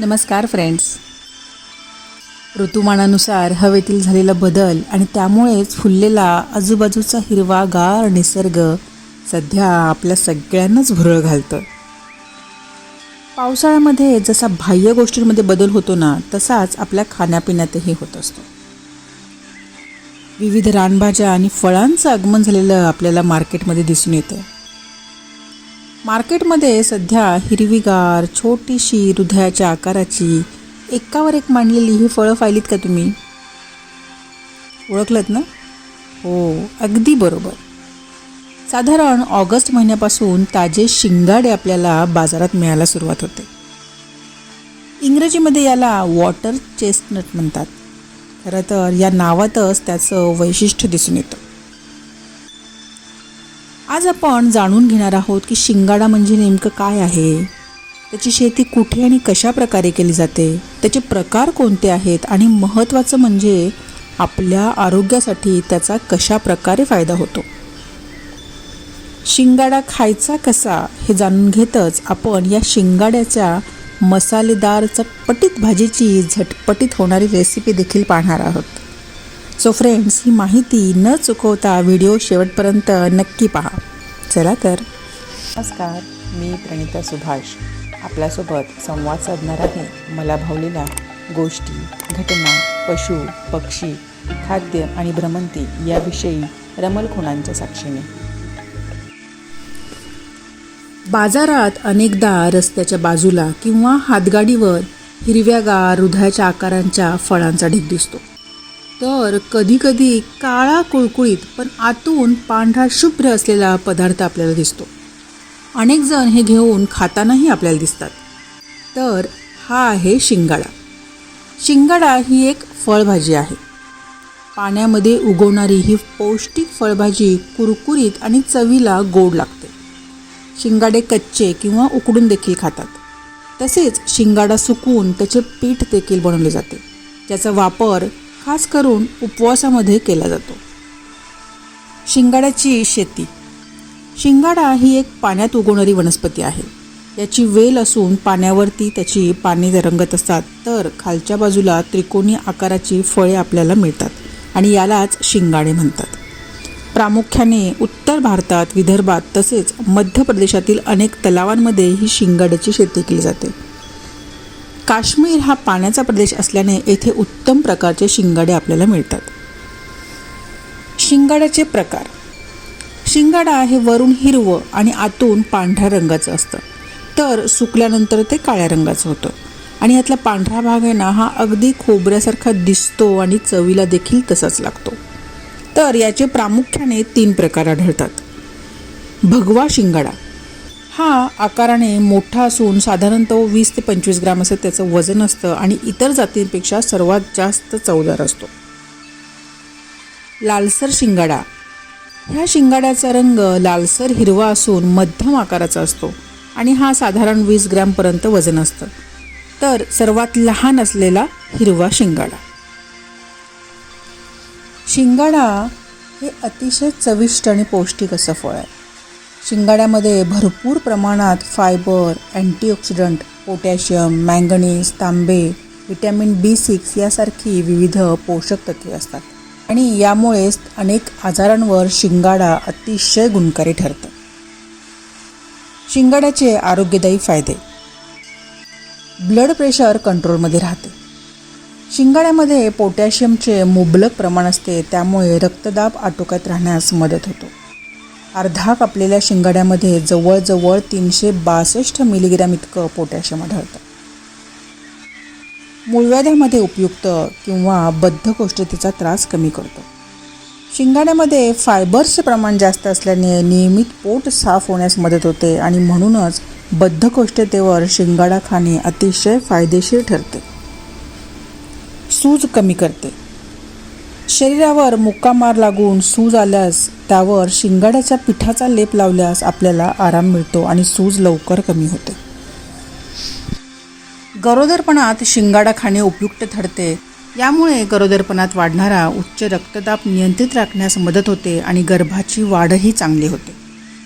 नमस्कार फ्रेंड्स ऋतुमानानुसार हवेतील झालेला बदल आणि त्यामुळेच फुललेला आजूबाजूचा हिरवागार निसर्ग सध्या आपल्या सगळ्यांनाच भुरळ घालतं. पावसाळ्यामध्ये जसा बाह्य गोष्टींमध्ये बदल होतो ना तसाच आपल्या खाण्यापिण्यातही होत असतो. विविध रानभाज्या आणि फळांचं आगमन झालेलं आपल्याला मार्केटमध्ये दिसून येतं मार्केटमध्ये सध्या हिरवीगार छोटीशी हृदयाच्या आकाराची एकावर एक मांडलेली ही फळं पाहिलीत का तुम्ही? ओळखलत ना? हो अगदी बरोबर. साधारण ऑगस्ट महिन्यापासून ताजे शिंगाडे आपल्याला बाजारात मिळायला सुरुवात होते. इंग्रजीमध्ये याला वॉटर चेस्टनट म्हणतात. खरं तर या नावातच त्याचं वैशिष्ट्य दिसून येतं. आज आपण जाणून घेणार आहोत की शिंगाडा म्हणजे नेमकं काय आहे? त्याची शेती कुठे आणि कशा प्रकारे केली जाते? त्याचे प्रकार कोणते आहेत? आणि महत्त्वाचं म्हणजे आपल्या आरोग्यासाठी त्याचा कशा प्रकारे फायदा होतो? शिंगाडा खायचा कसा हे जाणून घेतच आपण या शिंगाड्याच्या मसालेदार चटपटीत भाजीची झटपटीत होणारी रेसिपी देखील पाहणार आहोत. सो फ्रेंड्स ही माहिती न चुकवता व्हिडिओ शेवटपर्यंत नक्की पहा. चला तर. नमस्कार मी प्रणिता सुभाष. आपल्यासोबत संवाद साधणार आहे मला भावलेल्या गोष्टी घटना पशु पक्षी खाद्य आणि भ्रमंती याविषयी रमल खुणांच्या साक्षीने. बाजारात अनेकदा रस्त्याच्या बाजूला किंवा हातगाडीवर हिरव्यागार हृदयाच्या आकारांच्या फळांचा ढीग दिसतो. तर कधीकधी काळा कुळकुळीत पण आतून पांढरा शुभ्र असलेला पदार्थ आपल्याला दिसतो. अनेक जण हे घेऊन खातानाही आपल्याला दिसतात. तर हा आहे शिंगाडा. शिंगाडा ही एक फळभाजी आहे. पाण्यामध्ये उगवणारी ही पौष्टिक फळभाजी कुरकुरीत आणि चवीला गोड लागते. शिंगाडे कच्चे किंवा उकडून देखील खातात. तसेच शिंगाडा सुकून त्याचे पीठ देखील बनवले जाते. ज्याचा वापर खास करून उपवासामध्ये केला जातो. शिंगाड्याची शेती. शिंगाडा ही एक पाण्यात उगवणारी वनस्पती आहे. याची वेल असून पाण्यावरती त्याची पाने रंगत असतात तर खालच्या बाजूला त्रिकोणी आकाराची फळे आपल्याला मिळतात आणि यालाच शिंगाडे म्हणतात. प्रामुख्याने उत्तर भारतात विदर्भात तसेच मध्य प्रदेशातील अनेक तलावांमध्ये ही शिंगाड्याची शेती केली जाते. काश्मीर हा पाण्याचा प्रदेश असल्याने येथे उत्तम प्रकारचे शिंगाडे आपल्याला मिळतात. शिंगाड्याचे प्रकार. शिंगाडा हे वरून हिरवं आणि आतून पांढऱ्या रंगाचं असतं. तर सुकल्यानंतर ते काळ्या रंगाचं होतं. आणि यातला पांढरा भाग आहे ना हा अगदी खोबऱ्यासारखा दिसतो आणि चवीला देखील तसाच लागतो. तर याचे प्रामुख्याने तीन प्रकार आढळतात. भगवा शिंगाडा. हा आकाराने मोठा असून साधारण तो वीस ते पंचवीस ग्राम असं त्याचं वजन असतं आणि इतर जातींपेक्षा सर्वात जास्त चवदार असतो. लालसर शिंगाडा. ह्या शिंगाड्याचा रंग लालसर हिरवा असून मध्यम आकाराचा असतो आणि हा साधारण वीस ग्रॅमपर्यंत वजन असतं. तर सर्वात लहान असलेला हिरवा शिंगाडा. शिंगाडा हे अतिशय चविष्ट आणि पौष्टिक असं फळ आहे. शिंगाड्यामध्ये भरपूर प्रमाणात फायबर अँटीऑक्सिडंट पोटॅशियम मँगनीज तांबे व्हिटॅमिन बी सिक्स यासारखी विविध पोषक तत्वे असतात. आणि यामुळेच अनेक आजारांवर शिंगाडा अतिशय गुणकारी ठरतं. शिंगाड्याचे आरोग्यदायी फायदे. ब्लड प्रेशर कंट्रोलमध्ये राहते. शिंगाड्यामध्ये पोटॅशियमचे मुबलक प्रमाण असते त्यामुळे रक्तदाब आटोक्यात राहण्यास मदत होतो. अर्धा कापलेल्या शिंगाड्यामध्ये जवळजवळ तीनशे बासष्ट मिलीग्रॅम इतकं पोटॅशियम आढळतं. मूळव्याध्यामध्ये उपयुक्त किंवा बद्धकोष्ठतेचा त्रास कमी करतो. शिंगाड्यामध्ये फायबर्सचे प्रमाण जास्त असल्याने नियमित पोट साफ होण्यास मदत होते आणि म्हणूनच बद्धकोष्ठतेवर शिंगाडा खाणे अतिशय फायदेशीर ठरते. सूज कमी करते. शरीरावर मुक्कामार लागून सूज आल्यास त्यावर शिंगाड्याच्या पिठाचा लेप लावल्यास आपल्याला आराम मिळतो आणि सूज लवकर कमी होते. गरोदरपणात शिंगाडा खाणे उपयुक्त ठरते. यामुळे गरोदरपणात वाढणारा उच्च रक्तदाब नियंत्रित राखण्यास मदत होते आणि गर्भाची वाढही चांगली होते.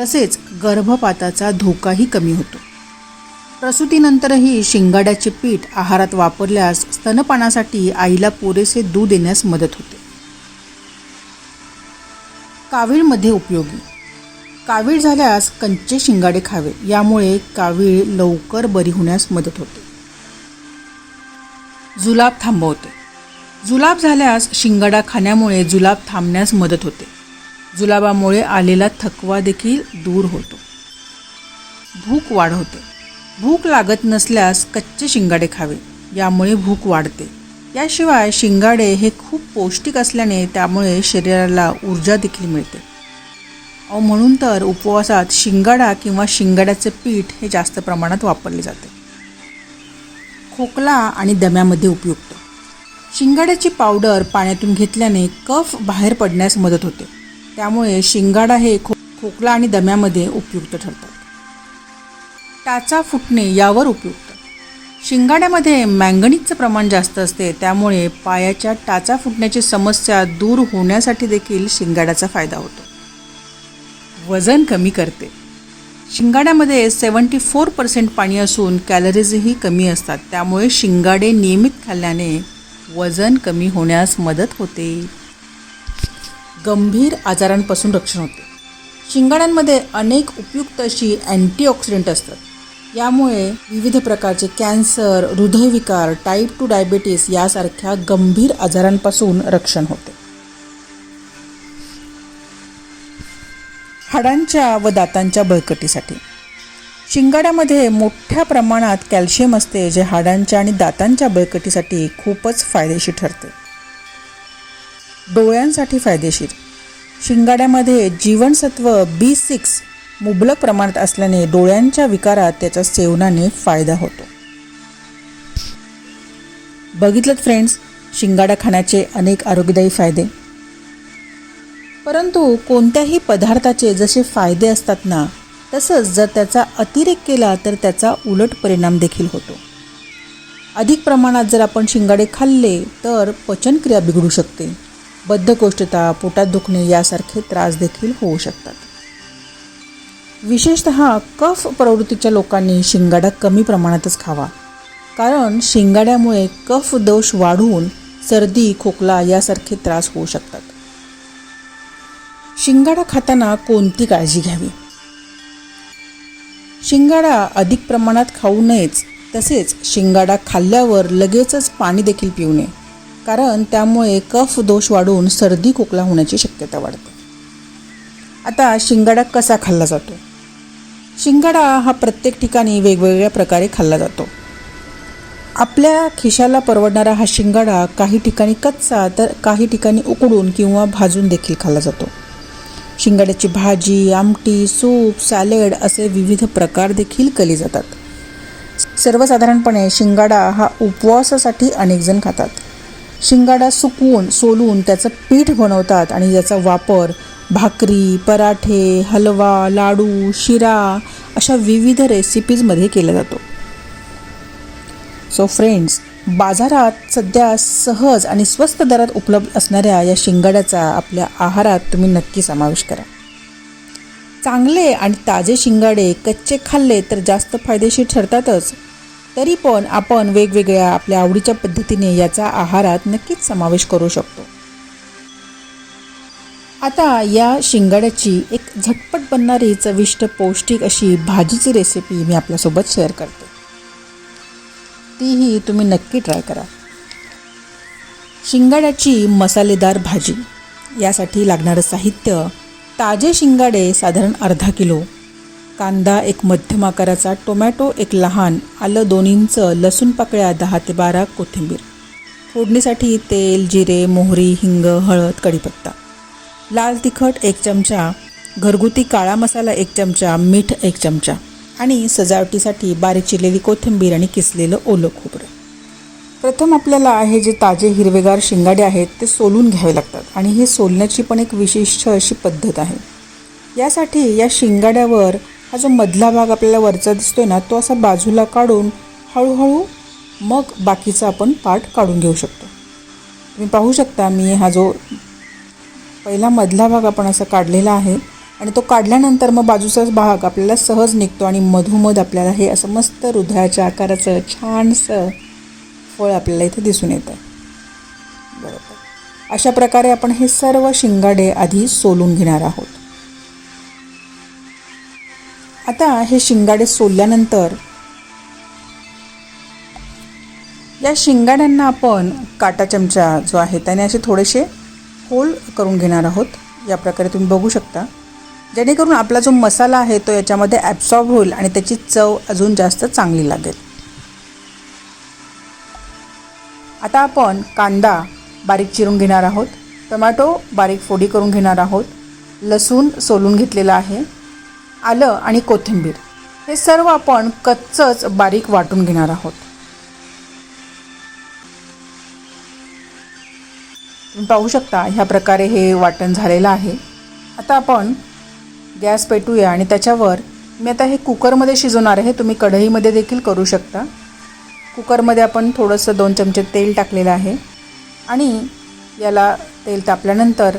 तसेच गर्भपाताचा धोकाही कमी होतो. प्रसूतीनंतरही शिंगाड्याचे पीठ आहारात वापरल्यास स्तनपानासाठी आईला पुरेसे दूध देण्यास मदत होते. कावीळमध्ये उपयोगी. कावीळ झाल्यास कंचे शिंगाडे खावे यामुळे कावीळ लवकर बरी होण्यास मदत होते. जुलाब थांबवते. जुलाब झाल्यास शिंगाडा खाण्यामुळे जुलाब थांबण्यास मदत होते. जुलाबामुळे आलेला थकवा देखील दूर होतो. भूक वाढवते भूक लागत नसल्यास कच्चे शिंगाडे खावे यामुळे भूक वाढते. याशिवाय शिंगाडे हे खूप पौष्टिक असल्याने त्यामुळे शरीराला ऊर्जा देखील मिळते. अहो म्हणून तर उपवासात शिंगाडा किंवा शिंगाड्याचे पीठ हे जास्त प्रमाणात वापरले जाते. खोकला आणि दम्यामध्ये उपयुक्त. शिंगाड्याची पावडर पाण्यातून घेतल्याने कफ बाहेर पडण्यास मदत होते. त्यामुळे शिंगाडा हे खो खोकला आणि दम्यामध्ये उपयुक्त ठरतात. टाचा फुटणे यावर उपयुक्त. शिंगाड्यामध्ये मँगनीजचं प्रमाण जास्त असते त्यामुळे पायाच्या टाचा फुटण्याची समस्या दूर होण्यासाठी देखील शिंगाड्याचा फायदा होतो. वजन कमी करते. शिंगाड्यामध्ये सेवन्टी फोर पर्सेंट पाणी असून कॅलरीजही कमी असतात त्यामुळे शिंगाडे नियमित खाल्ल्याने वजन कमी होण्यास मदत होते. गंभीर आजारांपासून रक्षण होते. शिंगाड्यांमध्ये अनेक उपयुक्त अशी अँटीऑक्सिडंट असतात. यामुळे विविध प्रकारचे कॅन्सर हृदयविकार टाईप टू डायबिटीस यासारख्या गंभीर आजारांपासून रक्षण होते. हाडांच्या व दातांच्या बळकटीसाठी. शिंगाड्यामध्ये मोठ्या प्रमाणात कॅल्शियम असते जे हाडांच्या आणि दातांच्या बळकटीसाठी खूपच फायदेशीर ठरते. डोळ्यांसाठी फायदेशीर. शिंगाड्यामध्ये जीवनसत्व बी सिक्स मुबलक प्रमाणात असल्याने डोळ्यांच्या विकारात त्याच्या सेवनाने फायदा होतो. बघितलं फ्रेंड्स शिंगाडा खाण्याचे अनेक आरोग्यदायी फायदे. परंतु कोणत्याही पदार्थाचे जसे फायदे असतात ना तसंच जर त्याचा अतिरेक केला तर त्याचा उलट परिणाम देखील होतो. अधिक प्रमाणात जर आपण शिंगाडे खाल्ले तर पचनक्रिया बिघडू शकते. बद्धकोष्ठता पोटात दुखणे यासारखे त्रास देखील होऊ शकतात. विशेषत कफ प्रवृत्तीच्या लोकांनी शिंगाडा कमी प्रमाणातच खावा. कारण शिंगाड्यामुळे कफ दोष वाढून सर्दी खोकला यासारखे त्रास होऊ शकतात. शिंगाडा खाताना कोणती काळजी घ्यावी? शिंगाडा अधिक प्रमाणात खाऊ नयेच तसेच शिंगाडा खाल्ल्यावर लगेचच पाणी देखील पिऊ नये. कारण त्यामुळे कफ दोष वाढून सर्दी खोकला होण्याची शक्यता वाढते. आता शिंगाडा कसा खाल्ला जातो? शिंगाडा हा प्रत्येक ठिकाणी वेगवेगळ्या प्रकारे खाल्ला जातो. आपल्या खिशाला परवडणारा हा शिंगाडा काही ठिकाणी कच्चा तर काही ठिकाणी उकडून किंवा भाजून देखील खाल्ला जातो. शिंगाड्याची भाजी आमटी सूप सॅलेड असे विविध प्रकार देखील केले जातात. सर्वसाधारणपणे शिंगाडा हा उपवासासाठी अनेकजण खातात. शिंगाडा सुकवून सोलून त्याचं पीठ बनवतात आणि याचा वापर भाकरी पराठे हलवा लाडू शिरा अशा विविध रेसिपीजमध्ये केला जातो. सो फ्रेंड्स बाजारात सध्या सहज आणि स्वस्त दरात उपलब्ध असणाऱ्या या शिंगाड्याचा आपल्या आहारात तुम्ही नक्की समावेश करा. चांगले आणि ताजे शिंगाडे कच्चे खाल्ले तर जास्त फायदेशीर ठरतातच. तरी पण आपण वेगवेगळ्या आपल्या आवडीच्या पद्धतीने याचा आहारात नक्कीच समावेश करू शकतो. आता या शिंगाड्याची एक झटपट बनणारी चविष्ट पौष्टिक अशी भाजीची रेसिपी मी आपल्यासोबत शेअर करते. तीही तुम्ही नक्की ट्राय करा. शिंगाड्याची मसालेदार भाजी. यासाठी लागणारं साहित्य ताजे शिंगाडे साधारण अर्धा किलो. कांदा एक मध्यम आकाराचा टोमॅटो एक लहान आलं दोन इंच लसूण पाकळ्या दहा ते बारा कोथिंबीर. फोडणीसाठी तेल जिरे मोहरी हिंग हळद कढीपत्ता. लाल तिखट एक चमचा घरगुती काळा मसाला एक चमचा मीठ एक चमचा आणि सजावटीसाठी बारीक चिरलेली कोथिंबीर आणि किसलेलं ओलं खोबरं. प्रथम आपल्याला हे जे ताजे हिरवेगार शिंगाडे आहेत ते सोलून घ्यावे लागतात आणि हे सोलण्याची पण एक विशिष्ट अशी पद्धत आहे. यासाठी या शिंगाड्यावर हा जो मधला भाग आपल्याला वरचा दिसतोय ना तो असा बाजूला काढून हळूहळू मग बाकीचा आपण पार्ट काढून घेऊ शकतो. तुम्ही पाहू शकता मी हा जो पहिला मधला भाग आपण असा काढलेला आहे आणि तो काढल्यानंतर मग बाजूचाच भाग आपल्याला सहज निघतो आणि मधोमध आपल्याला हे असं मस्त हृदयाच्या आकाराचं छानसं फळ आपल्याला इथे दिसून येतं. बरोबर. अशा प्रकारे आपण हे सर्व शिंगाडे आधी सोलून घेणार आहोत. आता हे शिंगाडे सोलल्यानंतर या शिंगाड्यांना आपण काटा चमचा जो आहे त्याने असे थोडेसे होल करून घेणार आहोत. या प्रकारे तुम्ही बघू शकता. जेणेकरून आपला जो मसाला आहे तो याच्यामध्ये ॲब्सॉर्ब होईल आणि त्याची चव अजून जास्त चांगली लागेल. आता आपण कांदा बारीक चिरून घेणार आहोत. टोमॅटो बारीक फोडी करून घेणार आहोत. लसूण सोलून घेतलेला आहे. आलं आणि कोथिंबीर. हे सर्व आपण कच्चंच बारीक वाटून घेणार आहोत. पाहू शकता ह्या प्रकारे हे वाटण झालेलं आहे. आता आपण गॅस पेटूया आणि त्याच्यावर मी आता हे कुकरमध्ये शिजवणार आहे. तुम्ही कढईमध्ये देखील करू शकता. कुकरमध्ये आपण थोडंसं दोन चमचे तेल टाकलेलं आहे. आणि याला तेल तापल्यानंतर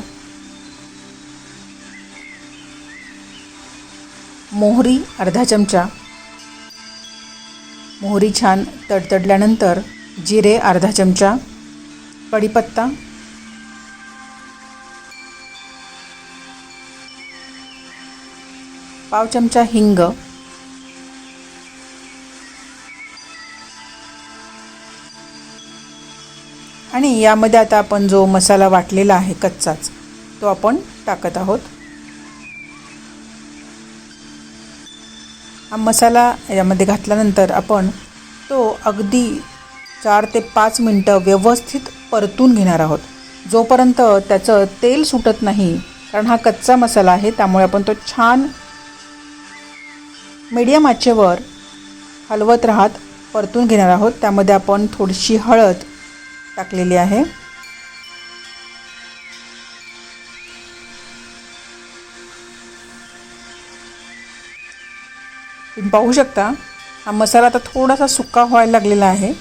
मोहरी अर्धा चमचा. मोहरी छान तडतडल्यानंतर जिरे अर्धा चमचा. कढीपत्ता. पाव चमचा हिंग. आणि यामध्ये आता आपण जो मसाला वाटलेला आहे कच्चाच तो आपण टाकत आहोत. हा मसाला यामध्ये घातल्यानंतर आपण तो अगदी चार ते पाच मिनटं व्यवस्थित परतून घेणार आहोत. जोपर्यंत त्याचं तेल सुटत नाही कारण हा कच्चा मसाला आहे त्यामुळे आपण तो छान मीडियम आचेवर हलवत राहत परतून घेणार आहोत. त्यामध्ये आपण थोडीशी हळद टाकलेली आहे. तुम्ही पाहू शकता हा मसाला आता थोडासा सुका व्हायला लागलेला आहे.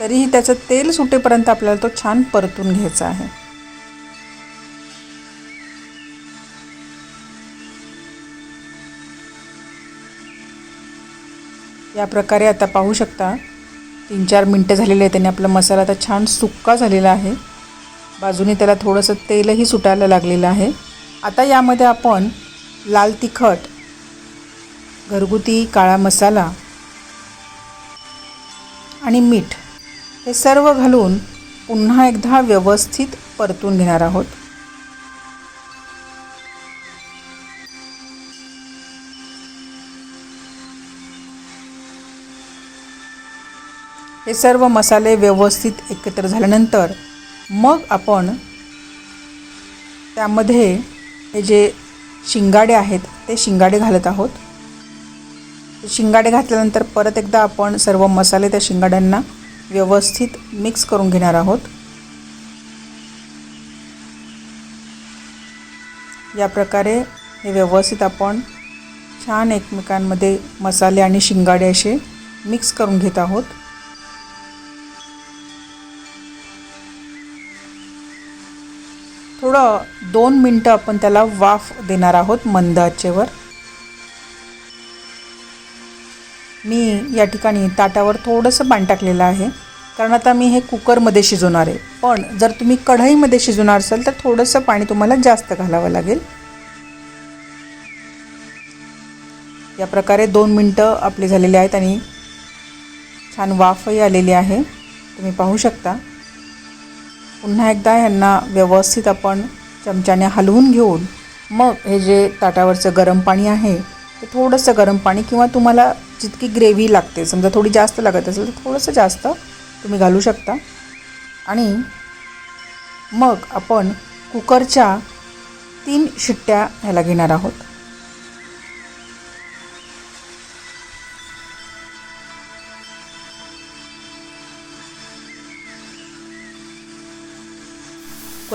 तरीही त्याचं तेल सुटेपर्यंत आपल्याला तो छान परतून घ्यायचा आहे. या प्रकारे आता पाहू शकता. तीन चार मिनटं झालेले आहेत त्याने आपला मसाला आता छान सुक्का झालेला आहे. बाजूने त्याला थोडंसं तेलही सुटायला लागलेलं आहे. आता यामध्ये आपण लाल तिखट घरगुती काळा मसाला आणि मीठ हे सर्व घालून पुन्हा एकदा व्यवस्थित परतून घेणार आहोत. हे सर्व मसाले व्यवस्थित एकत्र झाल्यानंतर मग आपण त्यामध्ये हे जे शिंगाडे आहेत ते शिंगाडे घालत आहोत. शिंगाडे घातल्यानंतर परत एकदा आपण सर्व मसाले त्या शिंगाड्यांना व्यवस्थित मिक्स करून घेणार आहोत. या प्रकारे हे व्यवस्थित आपण छान एकमेकांमध्ये मसाले आणि शिंगाडे असे मिक्स करून घेत आहोत. थोडं दोन मिनटं आपण त्याला वाफ देणार आहोत मंद आचेवर मी या ठिकाणी ताटावर थोडंसं पाणी टाकलेलं आहे. कारण आता मी हे कुकरमध्ये शिजवणार आहे. पण जर तुम्ही कढईमध्ये शिजवणार असाल तर थोडंसं पाणी तुम्हाला जास्त घालावं लागेल. या प्रकारे दोन मिनटं आपली झालेली आहेत आणि छान वाफही आलेली आहे. तुम्ही पाहू शकता. पुन्हा एकदा ह्यांना व्यवस्थित आपण चमच्याने हलवून घेऊन मग हे जे ताटावरचं गरम पाणी आहे ते थोडंसं गरम पाणी किंवा तुम्हाला जितकी ग्रेव्ही लागते समजा थोडी जास्त लागत असेल तर थोडंसं जास्त तुम्ही घालू शकता. आणि मग आपण कुकरच्या तीन शिट्ट्या ह्याला घेणार आहोत.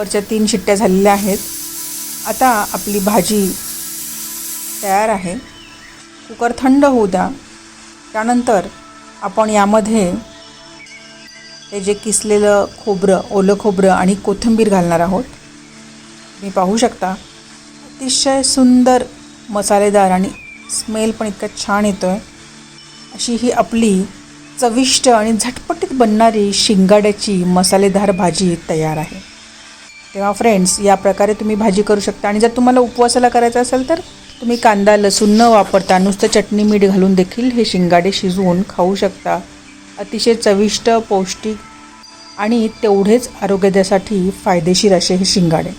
कुकरच्या तीन शिट्ट्या झालेल्या आहेत. आता आपली भाजी तयार आहे. कुकर थंड होऊ द्या. त्यानंतर आपण यामध्ये हे जे किसलेलं खोबरं ओलं खोबरं आणि कोथिंबीर घालणार आहोत. तुम्ही पाहू शकता अतिशय सुंदर मसालेदार आणि स्मेल पण इतका छान येतो आहे अशी ही आपली चविष्ट आणि झटपटीत बनणारी शिंगाड्याची मसालेदार भाजी तयार आहे. तेव्हा फ्रेंड्स या प्रकारे तुम्ही भाजी करू शकता. आणि जर तुम्हाला उपवासाला करायचं असेल तर तुम्ही कांदा लसूण न वापरता नुसतं चटणी मीठ घालून देखील हे शिंगाडे शिजवून खाऊ शकता. अतिशय चविष्ट पौष्टिक आणि तेवढेच आरोग्यासाठी फायदेशीर असे हे शिंगाडे.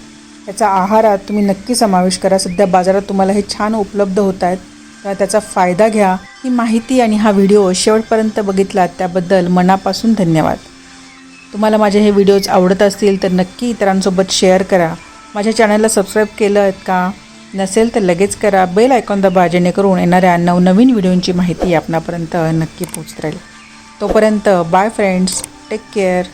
याचा आहारात तुम्ही नक्की समावेश करा. सध्या बाजारात तुम्हाला हे छान उपलब्ध होत आहेत. तर त्याचा फायदा घ्या. ही माहिती आणि हा व्हिडिओ शेवटपर्यंत बघितलात त्याबद्दल मनापासून धन्यवाद. तुम्हाला माझे हे व्हिडिओज आवडत असतील तर नक्की इतरांसोबत शेअर करा. माझ्या चॅनलला सबस्क्राईब केलं आहेत का? नसेल तर लगेच करा. बेल आयकॉन दाबा जेणेकरून येणाऱ्या नवनवीन व्हिडिओंची माहिती आपणापर्यंत नक्की पोचत राहील. तोपर्यंत बाय फ्रेंड्स टेक केअर